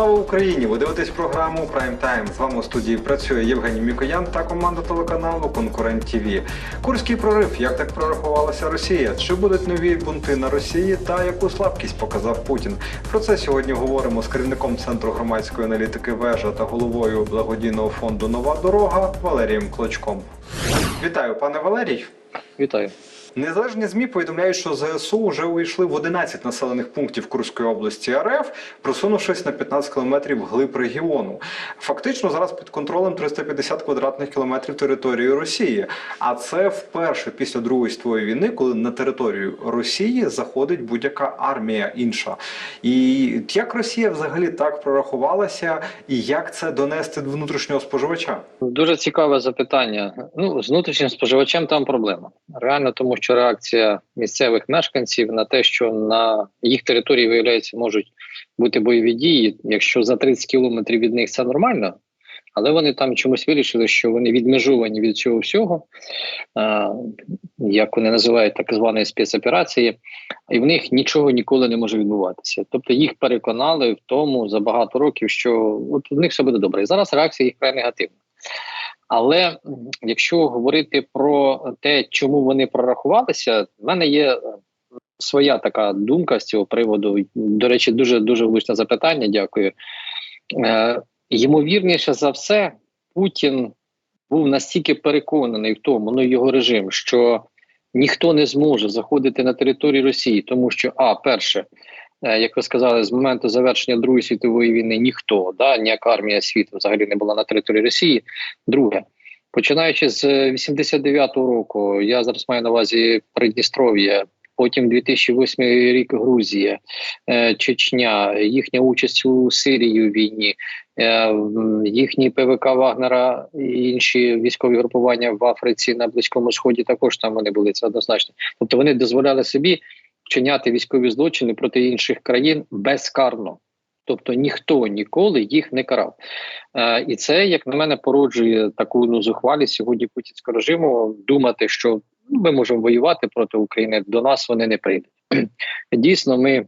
Слава Україні! Ви дивитесь програму Прайм Тайм. З вами у студії працює Євгеній Мікоян та команда телеканалу Конкурент ТВ. Курський прорив. Як так прорахувалася Росія? Чи будуть нові бунти на Росії? Та яку слабкість показав Путін? Про це сьогодні говоримо з керівником центру громадської аналітики вежа та головою благодійного фонду Нова дорога Валерієм Клочком. Вітаю, пане Валерій. Вітаю. Незалежні ЗМІ повідомляють, що ЗСУ вже увійшли в 11 населених пунктів Курської області РФ, просунувшись на 15 кілометрів вглиб регіону. Фактично зараз під контролем 350 квадратних кілометрів території Росії. А це вперше після Другої світової війни, коли на територію Росії заходить будь-яка армія інша. І як Росія взагалі так прорахувалася, і як це донести до внутрішнього споживача? Дуже цікаве запитання. Ну, з внутрішнім споживачем там проблема. Реально, тому що реакція місцевих мешканців на те, що на їх території виявляється можуть бути бойові дії, якщо за 30 кілометрів від них це нормально. Але вони там чомусь вирішили, що вони відмежовані від цього всього, як вони називають так званої спецоперації, і в них нічого ніколи не може відбуватися. Тобто їх переконали в тому за багато років, що от в них все буде добре. І зараз реакція їх край негативна. Але якщо говорити про те, чому вони прорахувалися, в мене є е, своя така думка з цього приводу. До речі, дуже дуже влучне запитання. Дякую. Е, ймовірніше за все, Путін був настільки переконаний в тому, ну його режим, що ніхто не зможе заходити на територію Росії, тому що, а перше, як ви сказали, з моменту завершення Другої світової війни ніхто, да, ніяка армія світу взагалі не була на території Росії. Друге, починаючи з 89-го року, я зараз маю на увазі Придністров'я. Потім 2008 рік Грузія, е, Чечня, їхня участь у Сирії у війні, е, їхні ПВК Вагнера і інші військові групування в Африці на Близькому Сході також там вони були це однозначно. Тобто вони дозволяли собі вчиняти військові злочини проти інших країн безкарно. Тобто ніхто ніколи їх не карав. Е, і це, як на мене, породжує таку ну, зухвалість сьогодні путінського режиму думати, що ну, ми можемо воювати проти України, до нас вони не прийдуть. Дійсно, ми.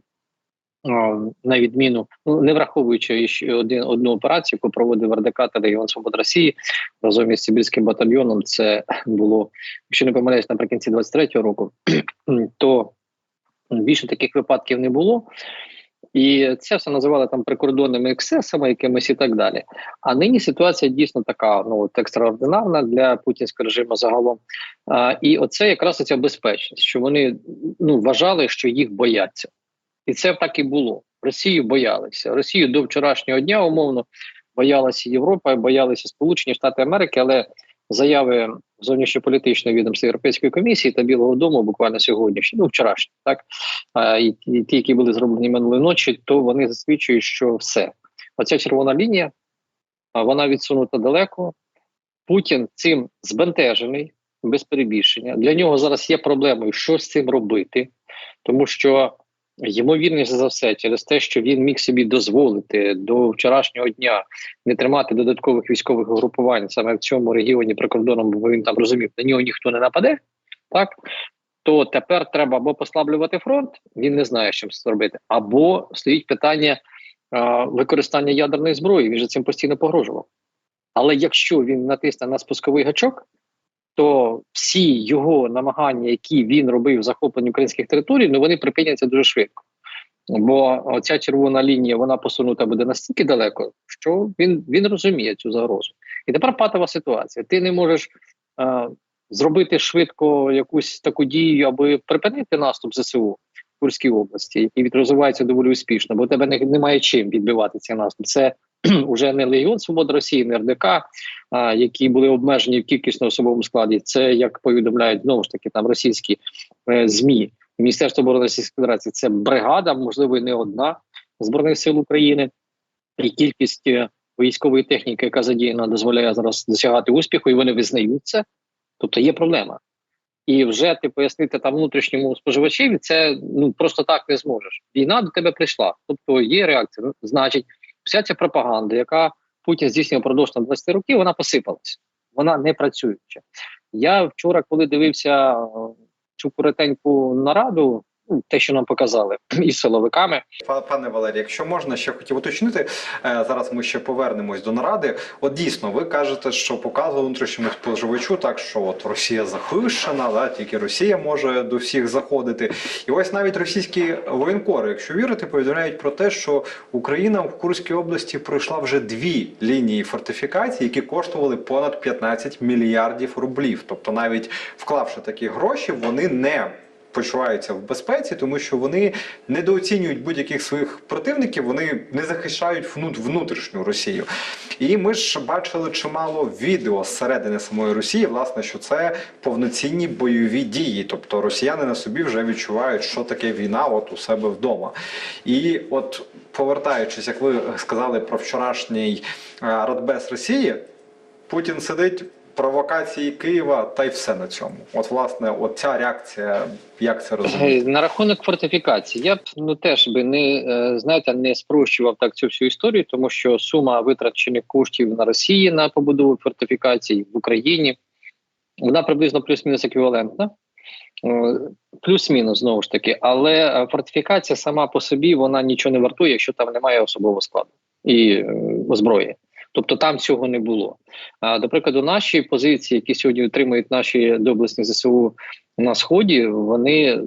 о, На відміну, ну не враховуючи ще один одну операцію, яку проводив РДК та Легіон Свобод Росії разом із Сибірським батальйоном, це було, якщо не помиляюсь, наприкінці 23-го року, то більше таких випадків не було. І це все називали там прикордонними ексцесами, якимись і так далі. А нині ситуація дійсно така ну от екстраординарна для путінського режиму загалом. А, і оце якраз ця безпечність, що вони ну вважали, що їх бояться, і це так і було. Росію боялися. Росію до вчорашнього дня умовно боялася Європа, боялися Сполучені Штати Америки, але заяви зовнішньополітичної відомства Європейської комісії та Білого Дому буквально сьогодні, ну вчорашні, так і, і ті, які були зроблені минулої ночі, то вони засвідчують, що все. Оця червона лінія, вона відсунута далеко. Путін цим збентежений без перебільшення. Для нього зараз є проблемою, що з цим робити, тому що ймовірніше за все, через те, що він міг собі дозволити до вчорашнього дня не тримати додаткових військових угрупувань саме в цьому регіоні прикордоном, бо він там розумів, на нього ніхто не нападе, так то тепер треба або послаблювати фронт, він не знає, що це зробити, або стоїть питання а, використання ядерної зброї. Він же цим постійно погрожував. Але якщо він натисне на спусковий гачок, то всі його намагання, які він робив в захопленні українських територій, ну вони припиняться дуже швидко. Бо ця червона лінія вона посунута буде настільки далеко, що він він розуміє цю загрозу. І тепер патова ситуація. Ти не можеш е, зробити швидко якусь таку дію, аби припинити наступ ЗСУ в Курській області, який розвивається доволі успішно, бо у тебе не, немає чим відбивати цей наступ. Це вже не Легіон Свободи Росії, не РДК, а, які були обмежені в кількісно особовому складі. Це як повідомляють знову ж таки там російські е, змі Міністерство оборони Російської Федерації. Це бригада, можливо, не одна збройних сил України, і кількість е, військової техніки, яка задіяна, дозволяє зараз досягати успіху, і вони визнають це. Тобто є проблема. І вже ти пояснити там внутрішньому споживачеві, це ну просто так не зможеш. Війна до тебе прийшла. Тобто є реакція. Ну, значить, вся ця пропаганда, яка Путін здійснює впродовж на 20 років, вона посипалась. Вона не працююча. Я вчора, коли дивився е, цю коротеньку нараду те, що нам показали із силовиками. Па- Пане Валерій, якщо можна, ще хотів уточнити. е, Зараз ми ще повернемось до наради. От дійсно, ви кажете, що показували внутрішньому споживачу, так що от Росія захищена, да, тільки Росія може до всіх заходити. І ось навіть російські воєнкори, якщо вірити, повідомляють про те, що Україна в Курській області пройшла вже дві лінії фортифікацій, які коштували понад 15 мільярдів рублів. Тобто, навіть вклавши такі гроші, вони не почуваються в безпеці, тому що вони недооцінюють будь-яких своїх противників, вони не захищають внут- внутрішню Росію. І ми ж бачили чимало відео зсередини самої Росії, власне, що це повноцінні бойові дії. Тобто росіяни на собі вже відчувають, що таке війна, от у себе вдома. І от повертаючись, як ви сказали про вчорашній е, Радбез Росії, Путін сидить. Провокації Києва, та й все на цьому. От, власне, от ця реакція, як це розуміти? Е, На рахунок фортифікацій, я б ну теж би не е, знаєте, не спрощував так цю всю історію, тому що сума витрачених коштів на Росії на побудову фортифікацій в Україні вона приблизно плюс-мінус еквівалентна. Е, Плюс-мінус знову ж таки, але фортифікація сама по собі вона нічого не вартує, якщо там немає особового складу і зброї. Тобто там цього не було. А до прикладу, наші позиції, які сьогодні отримують наші доблесні ЗСУ на сході, вони,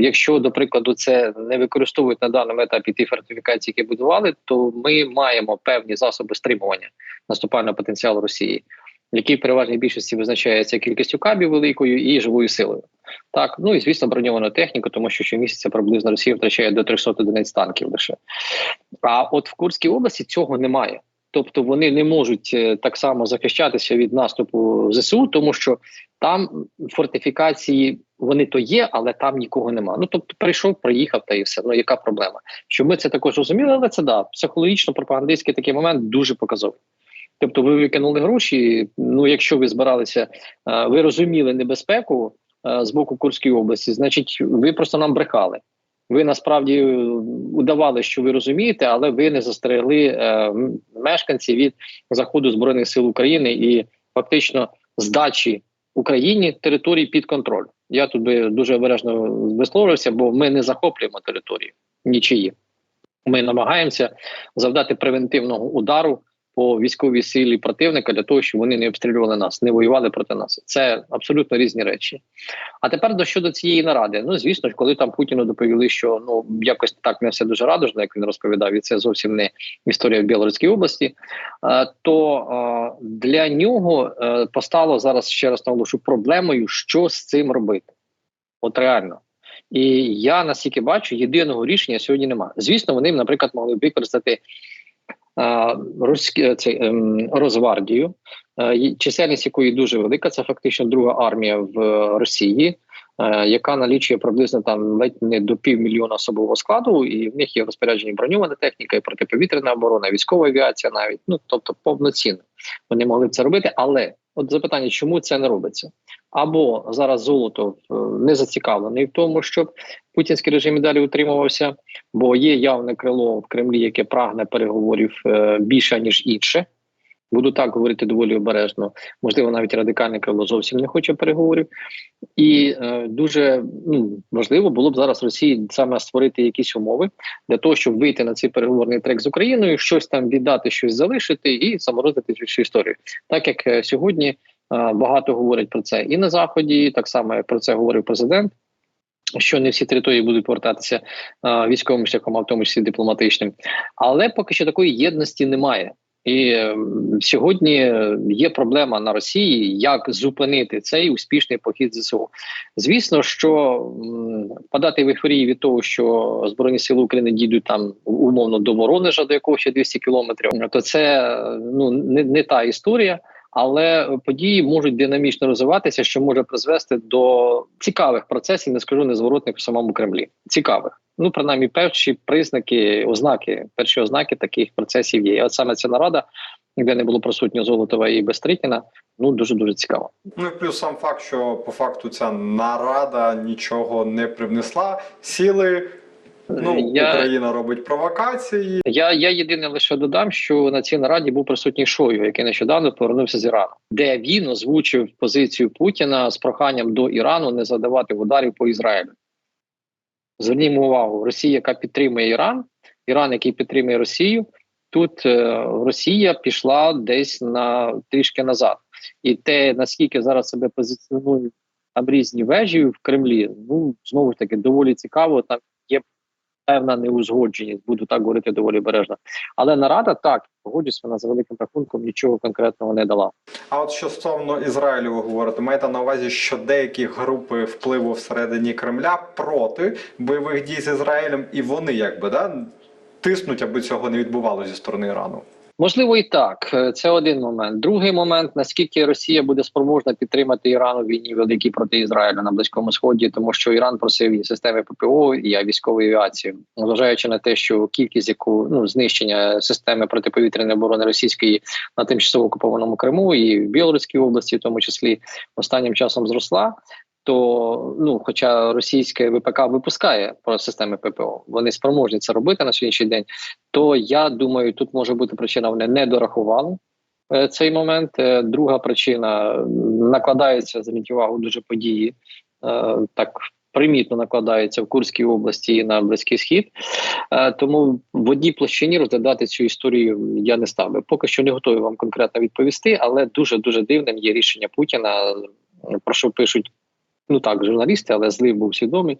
якщо до прикладу, це не використовують на даному етапі ті фортифікації, які будували, то ми маємо певні засоби стримування наступального потенціалу Росії, який в переважній більшості визначається кількістю кабів великою і живою силою. Так, ну і звісно, броньовану техніку, тому що щомісяця приблизно Росія втрачає до 300 одиниць танків лише. А от в Курській області цього немає. Тобто вони не можуть е, так само захищатися від наступу ЗСУ, тому що там фортифікації вони то є, але там нікого нема. Ну тобто прийшов, приїхав та і все. Ну яка проблема? Щоб ми це також розуміли, але це да психологічно пропагандистський такий момент дуже показовий. Тобто, ви викинули гроші. Ну, якщо ви збиралися, е, ви розуміли небезпеку е, з боку Курської області, значить, ви просто нам брехали. Ви насправді е, удавали, що ви розумієте, але ви не застерегли е, мешканців від заходу збройних сил України і фактично здачі Україні території під контроль. Я тут би дуже обережно висловився, бо ми не захоплюємо території нічиї. Ми намагаємося завдати превентивного удару по військовій силі противника для того, щоб вони не обстрілювали нас, не воювали проти нас. Це абсолютно різні речі. А тепер до щодо цієї наради. Ну звісно коли там Путіну доповіли, що ну якось так не все дуже радужно, як він розповідав, і це зовсім не історія в Білоруській області. е, То е, для нього е, постало зараз ще раз наголошу проблемою, що з цим робити. От реально. І я наскільки бачу, єдиного рішення сьогодні немає. Звісно, вони, наприклад, могли б використати руські, це, розвардію Росгвардію, е, чисельність якої дуже велика, це фактично друга армія в е, Росії, е, яка налічує приблизно там ледь не до півмільйона особового складу, і в них є розпоряджені броньована техніка, і протиповітряна оборона, військова авіація, навіть ну тобто повноцінно вони могли б це робити. Але от запитання, чому це не робиться? Або зараз золото е, не зацікавлений в тому, щоб путінський режим і далі утримувався, бо є явне крило в Кремлі, яке прагне переговорів е, більше ніж інше. Буду так говорити доволі обережно. Можливо, навіть радикальне крило зовсім не хоче переговорів, і е, дуже ну, важливо було б зараз Росії саме створити якісь умови для того, щоб вийти на цей переговорний трек з Україною, щось там віддати, щось залишити і заморозити цю історію. Так як е, сьогодні е, багато говорять про це і на заході, так само як про це говорив президент. Що не всі території будуть повертатися е, військовим шляхом, а в тому числі дипломатичним, але поки що такої єдності немає. І е, сьогодні є проблема на Росії, як зупинити цей успішний похід ЗСУ. Звісно, що впадати в ейфорії від того, що Збройні Сили України дійдуть там умовно до Воронежа, до якого ще 200 кілометрів, то це ну не, не та історія. Але події можуть динамічно розвиватися, що може призвести до цікавих процесів, не скажу незворотних в самому Кремлі. Цікавих. Ну, принаймні, перші признаки, ознаки, перші ознаки таких процесів є. І От саме ця нарада, де не було присутньо Золотова і Бестрикіна, ну дуже дуже цікаво. Ну і плюс сам факт, що по факту ця нарада нічого не привнесла. Сіли. Ну, я, Україна робить провокації. я, я єдине лише додам, що на цій нараді був присутній Шойгу, який нещодавно повернувся з Ірану, де він озвучив позицію Путіна з проханням до Ірану не задавати ударів по Ізраїлю. Звернімо увагу, Росія, яка підтримує Іран, Іран, який підтримує Росію. Тут е, Росія пішла десь на трішки назад, і те наскільки зараз себе позиціонують там різні вежі в Кремлі, ну знову ж таки доволі цікаво. Там певна неузгодженість, буду так говорити доволі бережно. Але нарада так погоджусь, вона за великим рахунком нічого конкретного не дала. А от що стосовно Ізраїлю, ви говорите, маєте на увазі, що деякі групи впливу всередині Кремля проти бойових дій з Ізраїлем, і вони якби да тиснуть, аби цього не відбувалося зі сторони Ірану. Можливо, і так. Е, Це один момент. Другий момент: наскільки Росія буде спроможна підтримати Іран у війні великій проти Ізраїля на близькому сході, тому що Іран просив і системи ППО, і військової авіації, зважаючи на те, що кількість яку ну знищення системи протиповітряної оборони російської на тимчасово окупованому Криму і в Білоруській області, в тому числі останнім часом зросла. То ну, хоча російське ВПК випускає про системи ППО, вони спроможні це робити на сьогоднішній день. То я думаю, тут може бути причина, вони не дорахували е, цей момент. Е, друга причина накладається зверніть увагу дуже події, е, так примітно накладаються в Курській області і на Близький Схід. Тому в одній площині розглядати цю історію я не став би. Поки що не готовий вам конкретно відповісти, але дуже дуже дивним є рішення Путіна. Про що пишуть ну так, журналісти, але злив був свідомий,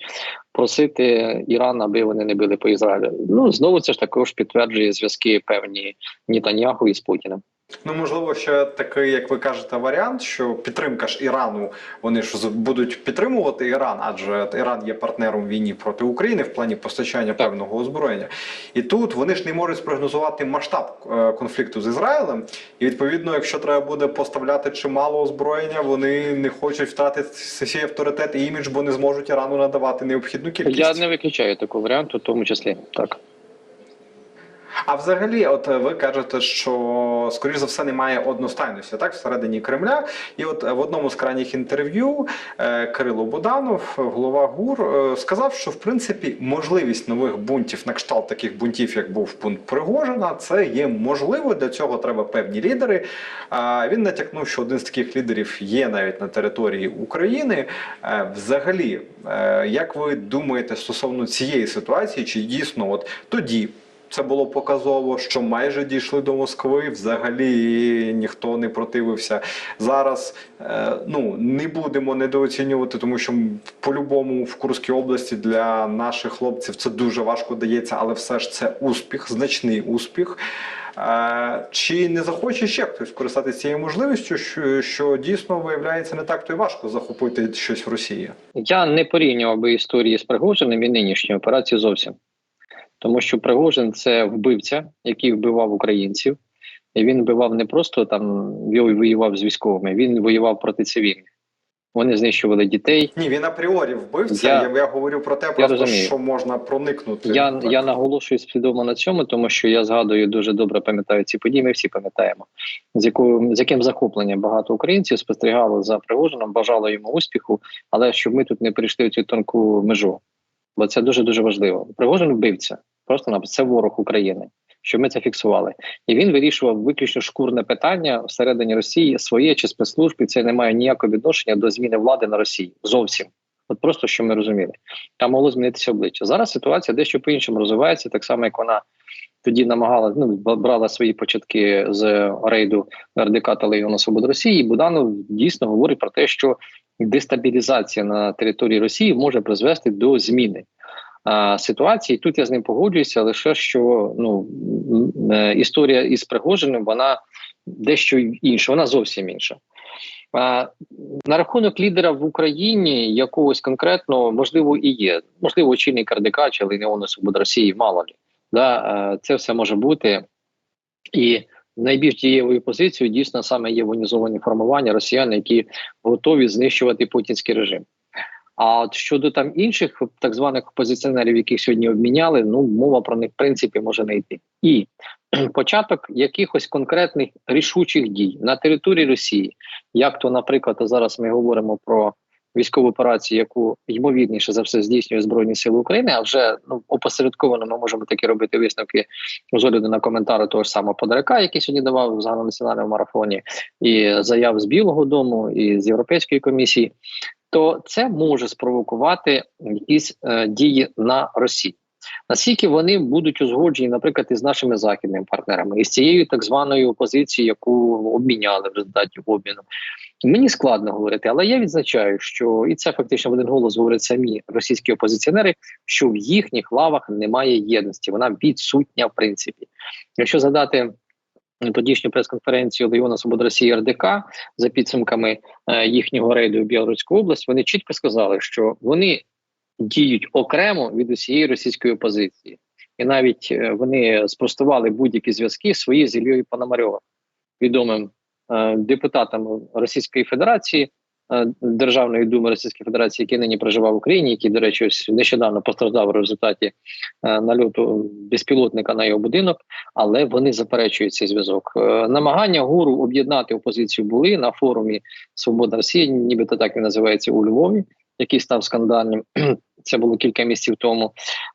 просити Іран, аби вони не били по Ізраїлю. Ну знову це ж також підтверджує зв'язки певні Нітаньяху із Путіним. Ну можливо, ще такий, як ви кажете, варіант, що підтримка ж Ірану, вони ж будуть підтримувати Іран, адже Іран є партнером війні проти України в плані постачання певного озброєння. І тут вони ж не можуть спрогнозувати масштаб е, конфлікту з Ізраїлем. І відповідно, якщо треба буде поставляти чимало озброєння, вони не хочуть втратити свій авторитет і імідж, бо не зможуть Ірану надавати необхідну кількість. Я не виключаю такого варіанту, в тому числі так. А взагалі, от е, ви кажете, що скоріш за все немає одностайності так всередині Кремля. І от е, в одному з крайніх інтерв'ю е, Кирило Буданов, голова ГУР, сказав, що в принципі можливість нових бунтів на кшталт таких бунтів, як був бунт Пригожина, це є можливо. Для цього треба певні лідери. А він натякнув, що один з таких лідерів є навіть на території України. Взагалі, як ви думаєте стосовно цієї ситуації, чи дійсно от тоді? Це було показово, що майже дійшли до Москви. Взагалі ніхто не противився. Зараз е, ну не будемо недооцінювати, тому що по-любому в Курській області для наших хлопців це дуже важко дається, але все ж це успіх, значний успіх. Е, чи не захоче ще хтось скористатися цією можливістю, що, що дійсно виявляється не так то й важко захопити щось в Росії? Я не порівнював би історії з Пригожиним і нинішньої операції зовсім. Тому що Пригожин це вбивця, який вбивав українців. І він вбивав не просто там він воював з військовими, він воював проти цивільних. Вони знищували дітей. Ні, він апріорі вбивця. Я- Я, я, говорю про те, просто розумію. що можна проникнути. Я, Так. я наголошую свідомо на цьому, тому що я згадую дуже добре пам'ятаю ці події. Ми всі пам'ятаємо, з якою з яким захопленням багато українців спостерігало за Пригожином, бажало йому успіху, але щоб ми тут не перейшли цю тонку межу, бо це дуже дуже важливо. Пригожин вбивця, просто на це ворог України. Щоб ми це фіксували, і він вирішував виключно шкурне питання всередині Росії своє чи спецслужби. Це не має ніякого відношення до зміни влади на Росії. Зовсім от просто що ми розуміли там могло змінитися обличчя. Зараз ситуація дещо по-іншому розвивається, так само як вона тоді намагала ну брала свої початки з рейду РДК та Легіону Свободи Росії. І Буданов дійсно говорить про те, що дестабілізація на території Росії може призвести до зміни. А, Ситуації тут я з ним погоджуюся, лише що ну е, історія із Пригожиним вона дещо інша, вона зовсім інша. На рахунок лідера в Україні якогось конкретного можливо і є. Можливо, очільник РДК чи Легіону Свободи Росії, мало лі. Да, е, це все може бути. І найбільш дієвою позицією дійсно саме є воєнізовані формування росіян, які готові знищувати путінський режим. А от щодо там інших так званих опозиціонерів, яких сьогодні обміняли, ну мова про них в принципі може не йти. І початок якихось конкретних рішучих дій на території Росії, як то, наприклад, зараз ми говоримо про військову операцію, яку ймовірніше за все здійснює Збройні Сили України, а вже ну опосередковано ми можемо такі робити висновки з огляду на коментари того ж самого Подоряка, який сьогодні давав в загальнонаціональному марафоні, і заяв з Білого Дому, і з Європейської комісії. То це може спровокувати якісь е, дії на Росії. Наскільки вони будуть узгоджені, наприклад, із нашими західними партнерами, із цією так званою опозицією, яку обміняли в результаті обміну, мені складно говорити, але я відзначаю, що і це фактично в один голос говорять самі російські опозиціонери, що в їхніх лавах немає єдності, вона відсутня в принципі. Якщо задати тодішню прес-конференцію Леона Свобода Росії РДК за підсумками е, їхнього рейду в Білоруську область, вони чітко сказали, що вони діють окремо від усієї російської опозиції, і навіть е, вони спростували будь-які зв'язки свої з Ільєю Пономарьовим, відомим е, депутатом Російської Федерації. Е, Державної думи Російської Федерації, який нині проживав в Україні, який, до речі, ось нещодавно постраждав в результаті е, нальоту безпілотника на його будинок, але вони заперечують цей зв'язок. Е, намагання гуру об'єднати опозицію були на форумі Свобода Росії, нібито так він називається у Львові, який став скандальним. Це було кілька місяців тому.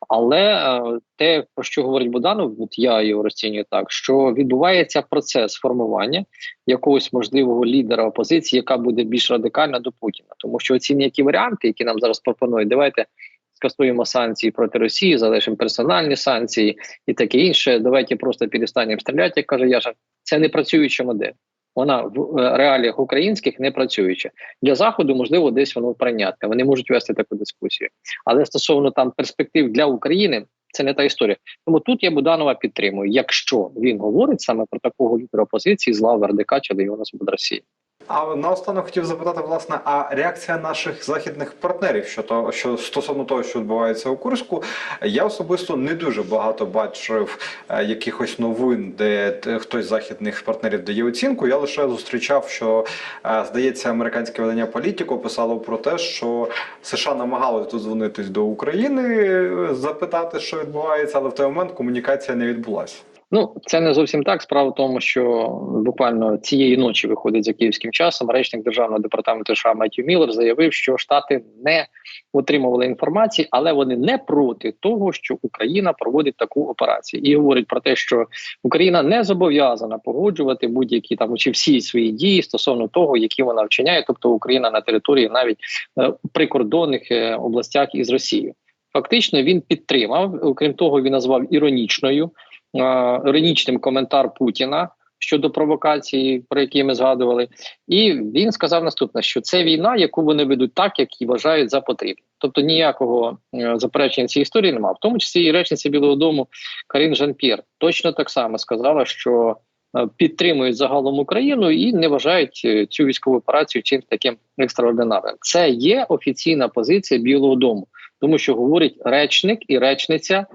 Але е, те, про що говорить Буданов, от я його розцінюю так, що відбувається процес формування якогось можливого лідера опозиції, яка буде більш радикальна до Путіна. Тому що ці ніякі варіанти, які нам зараз пропонують, давайте скасуємо санкції проти Росії, залишимо персональні санкції і таке інше. Давайте просто перестанемо стріляти, як каже Яша. Це не працююча модель. Вона в е, реаліях українських не працююча для заходу. Можливо, десь воно прийнятне. Вони можуть вести таку дискусію, але стосовно там перспектив для України. Це не та історія. Тому тут я Буданова підтримую, якщо він говорить саме про такого лідера опозиції з лав РДК чи Легіона Свободи Росії. А наостанок хотів запитати, власне, а реакція наших західних партнерів щодо що стосовно того, що відбувається у Курську, я особисто не дуже багато бачив е, якихось новин, де хтось з західних партнерів дає оцінку. Я лише зустрічав, що е, здається, американське видання Політіко писало про те, що США намагалися дозвонитись до України, е, запитати, що відбувається, але в той момент комунікація не відбулася. Ну, це не зовсім так. Справа в тому, що буквально цієї ночі виходить за київським часом. Речник державного департаменту США Меттью Міллер заявив, що Штати не отримували інформації, але вони не проти того, що Україна проводить таку операцію, і говорить про те, що Україна не зобов'язана погоджувати будь-які там чи всі свої дії стосовно того, які вона вчиняє, тобто Україна на території навіть е, прикордонних е, областях із Росією. Фактично він підтримав. Окрім того, він назвав іронічною іронічним коментар Путіна щодо провокації, про які ми згадували, і він сказав наступне: що це війна, яку вони ведуть так, як і вважають за потрібне. Тобто ніякого е, заперечення цієї історії немає. В тому числі і речниця Білого Дому Карін Жан-П'єр точно так само сказала, що е, підтримують загалом Україну і не вважають е, цю військову операцію чимось таким екстраординарним. Це є офіційна позиція Білого Дому, тому що говорить речник і речниця е,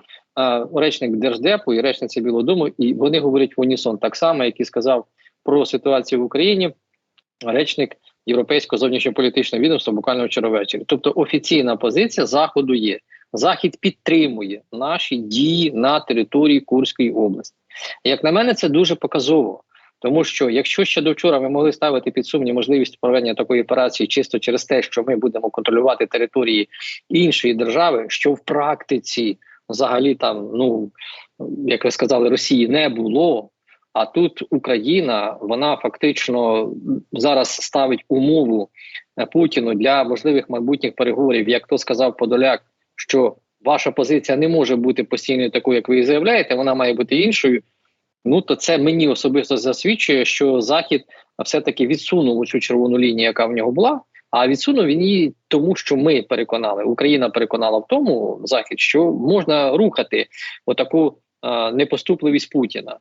речник держдепу і речниця Білого Дому, і вони говорять в унісон так само, як і сказав про ситуацію в Україні. Речник Європейського зовнішньополітичного відомства буквально вчора ввечері. Тобто офіційна позиція заходу є. Захід підтримує наші дії на території Курської області. Як на мене, це дуже показово. Тому що якщо ще до вчора ми могли ставити під сумнів можливість проведення такої операції чисто через те, що ми будемо контролювати території іншої держави, що в практиці взагалі там, ну як ви сказали, Росії не було. А тут Україна вона фактично зараз ставить умову е, Путіну для можливих майбутніх переговорів, як то сказав Подоляк, що ваша позиція не може бути постійною такою, як ви її заявляєте, вона має бути іншою. Ну то це мені особисто засвідчує, що Захід все-таки відсунув цю червону лінію, яка в нього була. А відсунув він її тому, що ми переконали, Україна переконала в тому захід, що можна рухати отаку е, непоступливість Путіна.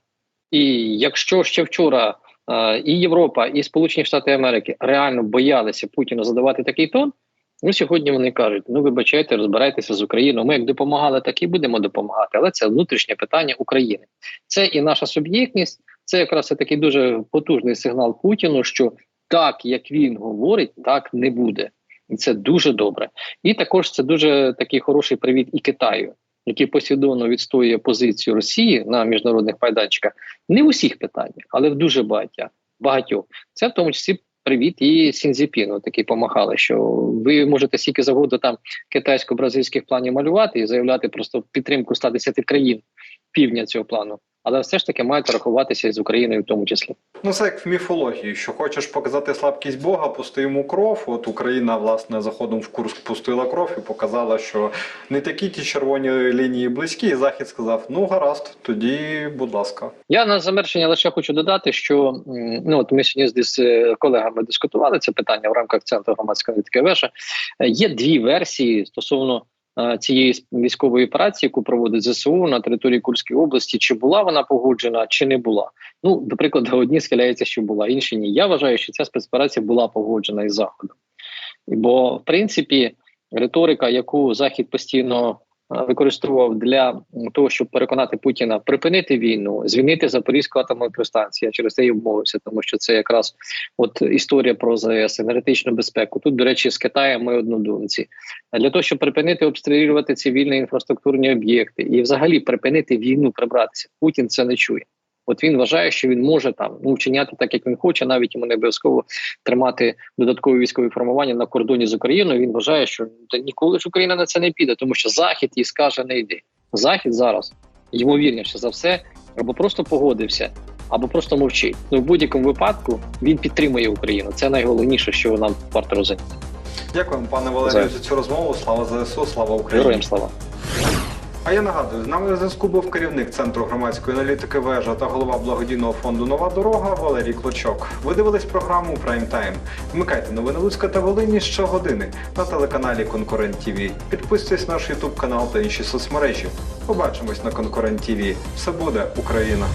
І якщо ще вчора е, і Європа, і Сполучені Штати Америки реально боялися Путіну задавати такий тон, ну сьогодні вони кажуть: ну вибачайте, розбирайтеся з Україною. Ми як допомагали, так і будемо допомагати. Але це внутрішнє питання України. Це і наша суб'єктність, це якраз такий дуже потужний сигнал Путіну, що так як він говорить, так не буде. І це дуже добре. І також це дуже такий хороший привіт і Китаю, який послідовно відстоює позицію Росії на міжнародних майданчиках, не в усіх питаннях, але в дуже багатьох. багатьох. Це в тому числі привіт і Сінзіпіну. Такий помахали, що ви можете скільки завгодно там китайсько-бразильських планів малювати і заявляти просто підтримку 110 країн півдня цього плану. Але все ж таки мають рахуватися з Україною в тому числі. Ну, це як в міфології, що хочеш показати слабкість Бога, пусти йому кров. От Україна, власне, заходом в Курск пустила кров і показала, що не такі ті червоні лінії близькі, і Захід сказав: ну гаразд, тоді, будь ласка. Я на завершення лише хочу додати, що ну от ми сьогодні з колегами дискутували це питання в рамках центру громадської Веша. Е, Є дві версії стосовно цієї військової операції, яку проводить ЗСУ на території Курської області. Чи була вона погоджена, чи не була. Ну, до прикладу, одні схиляються, що була, інші ні. Я вважаю, що ця спецоперація була погоджена із заходом. Бо, в принципі, риторика, яку Захід постійно е, використовував для того, щоб переконати Путіна припинити війну, звільнити Запорізьку атомну електростанцію. Я через це і обмовився, тому що це якраз от історія про ЗАЕС, енергетичну безпеку. Тут, до речі, з Китаєм ми однодумці. Для того, щоб припинити обстрілювати цивільні інфраструктурні об'єкти і взагалі припинити війну, прибратися, Путін це не чує. От він вважає, що він може там ну вчиняти так, як він хоче, навіть йому не обов'язково тримати додаткові військові формування на кордоні з Україною. Він вважає, що та ніколи ж Україна на це не піде, тому що Захід їй скаже не йди. Захід зараз ймовірніше за все, або просто погодився, або просто мовчить. Ну в будь-якому випадку він підтримує Україну. Це найголовніше, що нам варто розуміти. Дякуємо, пане Валерію, За- цю розмову. Слава ЗСУ, слава Україні. Героям слава. А я нагадую, з нами на зв'язку був керівник центру громадської аналітики вежа та голова благодійного фонду Нова дорога Валерій Клочок. Ви дивились програму Прайм Тайм. Вмикайте новини Луцька та Волині щогодини на телеканалі Конкурент ТВ. Підписуйтесь на наш Ютуб канал та інші соцмережі. Побачимось на Конкурент ТВ. Все буде Україна!